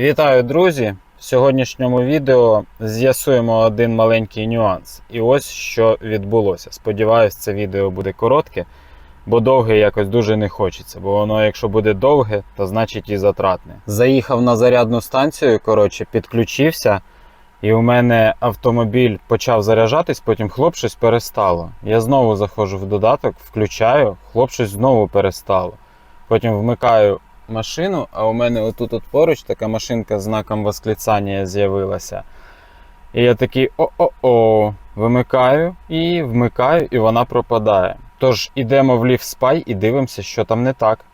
Вітаю, друзі! В сьогоднішньому відео з'ясуємо один маленький нюанс. І ось що відбулося. Сподіваюсь, це відео буде коротке, бо довге якось дуже не хочеться. Бо воно, якщо буде довге, то значить і затратне. Заїхав на зарядну станцію, коротше, підключився, і у мене автомобіль почав заряджатись, потім хлоп щось перестало. Я знову заходжу в додаток, включаю, хлоп щось знову перестало. Потім вмикаю машину, а у мене отут от поруч така машинка з знаком восклицання з'явилася. І я такий о-о-о, вимикаю і вмикаю, і вона пропадає. Тож ідемо в ліфт спай і дивимося, що там не так.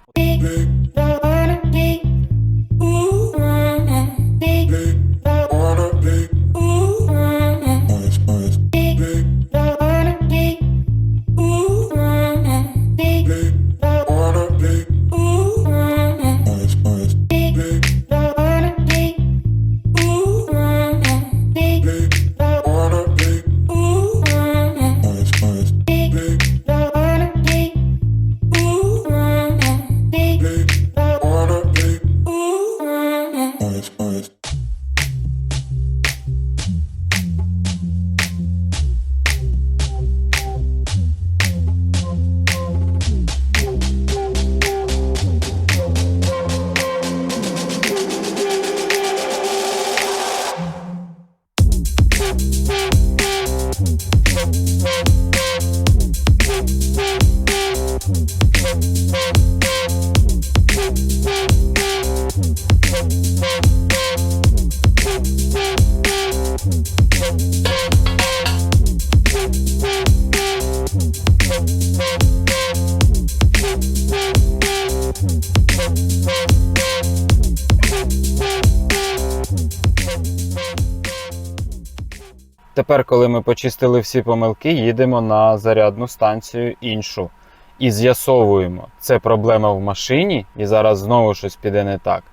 Тепер, коли ми почистили всі помилки, їдемо на зарядну станцію іншу і з'ясовуємо, це проблема в машині, і зараз знову щось піде не так.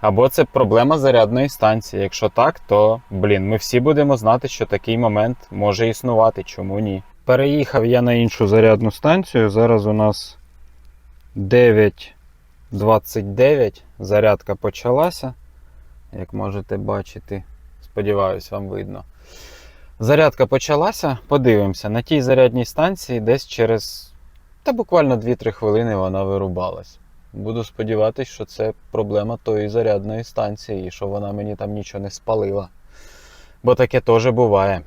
Або це проблема зарядної станції. Якщо так, то блін, ми всі будемо знати, що такий момент може існувати. Чому ні? Переїхав я на іншу зарядну станцію. Зараз у нас 9.29. Зарядка почалася. Як можете бачити, сподіваюсь, вам видно. Зарядка почалася. Подивимося, на тій зарядній станції десь через та буквально 2-3 хвилини вона вирубалась. Буду сподіватися, що це проблема тої зарядної станції, і що вона мені там нічого не спалила. Бо таке теж буває.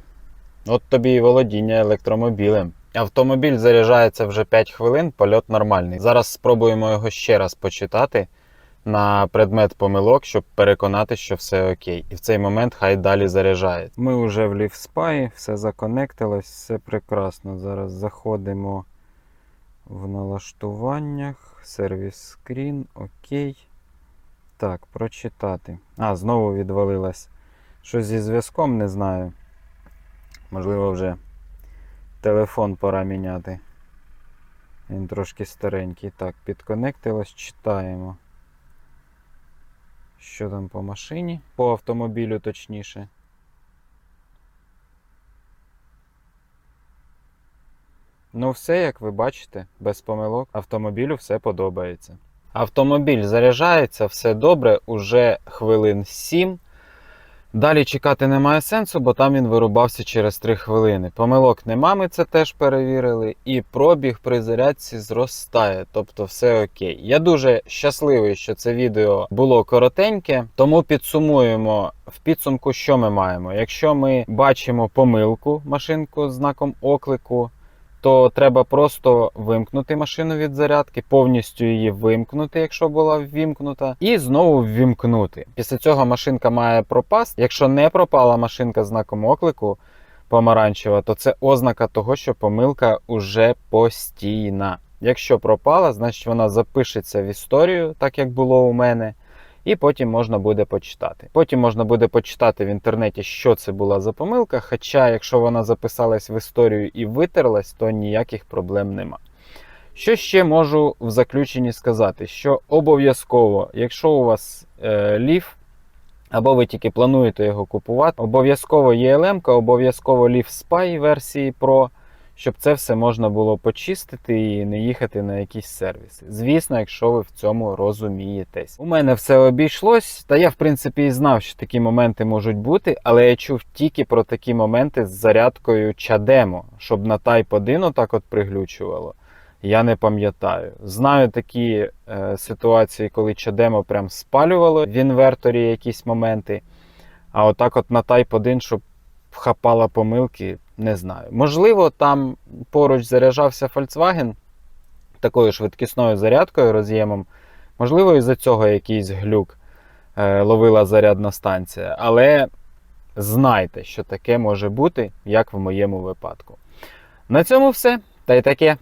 От тобі і володіння електромобілем. Автомобіль заряджається вже 5 хвилин, польот нормальний. Зараз спробуємо його ще раз почитати на предмет помилок, щоб переконати, що все окей. І в цей момент хай далі заряджає. Ми вже в LiveSpy, все законектилось, все прекрасно. Зараз заходимо в налаштуваннях, сервіс скрін, окей. Так, прочитати. А, знову відвалилось. Щось зі зв'язком не знаю. Можливо, вже телефон пора міняти. Він трошки старенький. Так, підконектилось, читаємо. Що там по машині? По автомобілю точніше. Ну, все, як ви бачите, без помилок. Автомобілю все подобається. Автомобіль заряджається, все добре, уже хвилин 7. Далі чекати немає сенсу, бо там він вирубався через 3 хвилини. Помилок нема, ми це теж перевірили. І пробіг при зарядці зростає, тобто все окей. Я дуже щасливий, що це відео було коротеньке, тому підсумуємо в підсумку, що ми маємо. Якщо ми бачимо помилку машинку з знаком оклику, то треба просто вимкнути машину від зарядки, повністю її вимкнути, якщо була ввімкнута, і знову ввімкнути. Після цього машинка має пропасти. Якщо не пропала машинка знаком оклику помаранчева, то це ознака того, що помилка уже постійна. Якщо пропала, значить вона запишеться в історію, так як було у мене. І потім можна буде почитати. Потім можна буде почитати в інтернеті, що це була за помилка. Хоча, якщо вона записалась в історію і витерлась, то ніяких проблем нема. Що ще можу в заключенні сказати? Що обов'язково, якщо у вас е, ліф, або ви тільки плануєте його купувати, обов'язково є LM, обов'язково Leaf Spy версії Pro, щоб це все можна було почистити і не їхати на якісь сервіси. Звісно, якщо ви в цьому розумієтесь. У мене все обійшлось, та я в принципі і знав, що такі моменти можуть бути, але я чув тільки про такі моменти з зарядкою чадемо, щоб на Type 1 отак от приглючувало. Я не пам'ятаю. Знаю такі е, ситуації, коли чадемо прям спалювало в інверторі якісь моменти. А отак, от на Type 1, щоб вхапала помилки, не знаю. Можливо, там поруч заряджався Volkswagen такою швидкісною зарядкою роз'ємом. Можливо, із-за цього якийсь глюк е, ловила зарядна станція. Але знайте, що таке може бути, як в моєму випадку. На цьому все. Та й таке.